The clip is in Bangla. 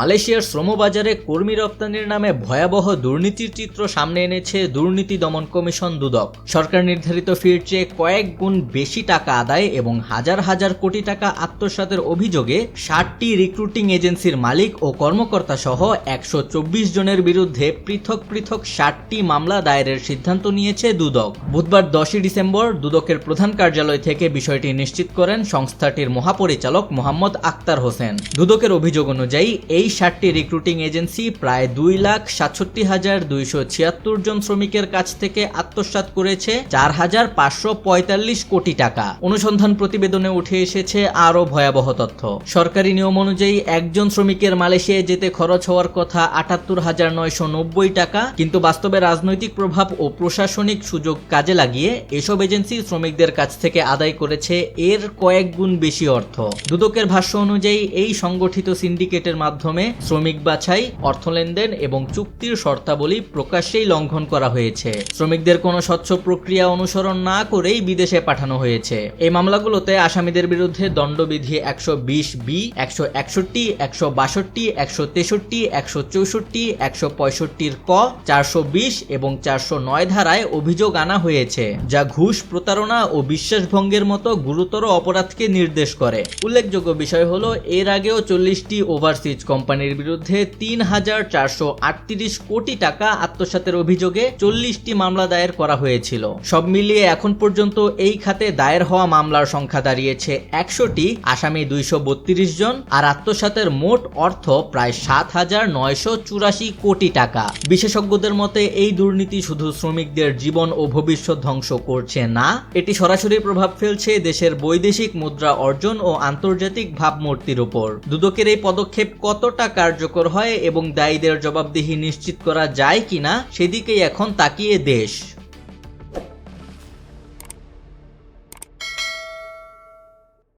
মালয়েশিয়ার শ্রমবাজারে কর্মী রপ্তানির নামে ভয়াবহ দুর্নীতির চিত্র সামনে এনেছে দুর্নীতি দমন কমিশন দুদক। সরকার নির্ধারিত ফির চেয়ে কয়েক গুণ বেশি টাকা আদায় এবং হাজার হাজার কোটি টাকা আত্মসাতের অভিযোগে ষাটটি রিক্রুটিং এজেন্সির মালিক ও কর্মকর্তা সহ একশো চব্বিশ জনের বিরুদ্ধে পৃথক পৃথক ষাটটি মামলা দায়েরের সিদ্ধান্ত নিয়েছে দুদক। বুধবার দশই ডিসেম্বর দুদকের প্রধান কার্যালয় থেকে বিষয়টি নিশ্চিত করেন সংস্থাটির মহাপরিচালক মোহাম্মদ আক্তার হোসেন। দুদকের অভিযোগ অনুযায়ী, এই ষাটটি রিক্রুটিং এজেন্সি প্রায় দুই লাখ সাতষট্টি হাজার দুইশো ছিয়াত্তর জন শ্রমিকের কাছ থেকে আত্মসাৎ করেছে চার হাজার পাঁচশো পঁয়তাল্লিশ কোটি টাকা। অনুসন্ধান প্রতিবেদনে উঠে এসেছে আরও ভয়াবহ তথ্য। সরকারি নিয়ম অনুযায়ী একজন শ্রমিকের মালয়েশিয়ায় যেতে খরচ হওয়ার কথা আটাত্তর হাজার নয়শো নব্বই টাকা, কিন্তু বাস্তবে রাজনৈতিক প্রভাব ও প্রশাসনিক সুযোগ কাজে লাগিয়ে এসব এজেন্সি শ্রমিকদের কাছ থেকে আদায় করেছে এর কয়েক গুণ বেশি অর্থ। দুদকের ভাষ্য অনুযায়ী, এই সংগঠিত সিন্ডিকেটের মাধ্যমে শ্রমিক বাছাই, অর্থ লেনদেন এবং চুক্তির শর্তাবলী প্রকাশ্যেই লঙ্ঘন করা হয়েছে। শ্রমিকদের কোনো স্বচ্ছ প্রক্রিয়া অনুসরণ না করেই বিদেশে পাঠানো হয়েছে। এই মামলাগুলোতে আসামিদের বিরুদ্ধে দণ্ডবিধি একশো বিশ বি, একশো একষট্টি, একশো বাষট্টি, একশো তেষট্টি, একশো চৌষট্টি, একশো পঁয়ষট্টির ক, চারশো বিশ এবং চারশো নয় ধারায় অভিযোগ আনা হয়েছে, যা ঘুষ, প্রতারণা ও বিশ্বাসভঙ্গের মতো গুরুতর অপরাধকে নির্দেশ করে। উল্লেখযোগ্য বিষয় হলো, এর আগেও চল্লিশটি ওভারসিজ কোম্পানির বিরুদ্ধে তিন হাজার চারশো আটত্রিশ কোটি টাকা আত্মসাতের অভিযোগে চল্লিশটি মামলা দায়ের করা হয়েছিল। সব মিলিয়ে এখন পর্যন্ত এই খাতে দায়ের হওয়া মামলার সংখ্যা দাঁড়িয়েছে একশোটি, আসামি দুইশো বত্রিশ জন, আর আত্মসাতের মোট অর্থ প্রায় সাত হাজার নয়শো চুরাশি কোটি টাকা। বিশেষজ্ঞদের মতে, এই দুর্নীতি শুধু শ্রমিকদের জীবন ও ভবিষ্যৎ ধ্বংস করছে না, এটি সরাসরি প্রভাব ফেলছে দেশের বৈদেশিক মুদ্রা অর্জন ও আন্তর্জাতিক ভাবমূর্তির উপর। দুদকের এই পদক্ষেপ কতটা কার্যকর হয় এবং দায়ীদের জবাবদিহি নিশ্চিত করা যায় কিনা সেদিকেই এখন তাকিয়ে দেশ।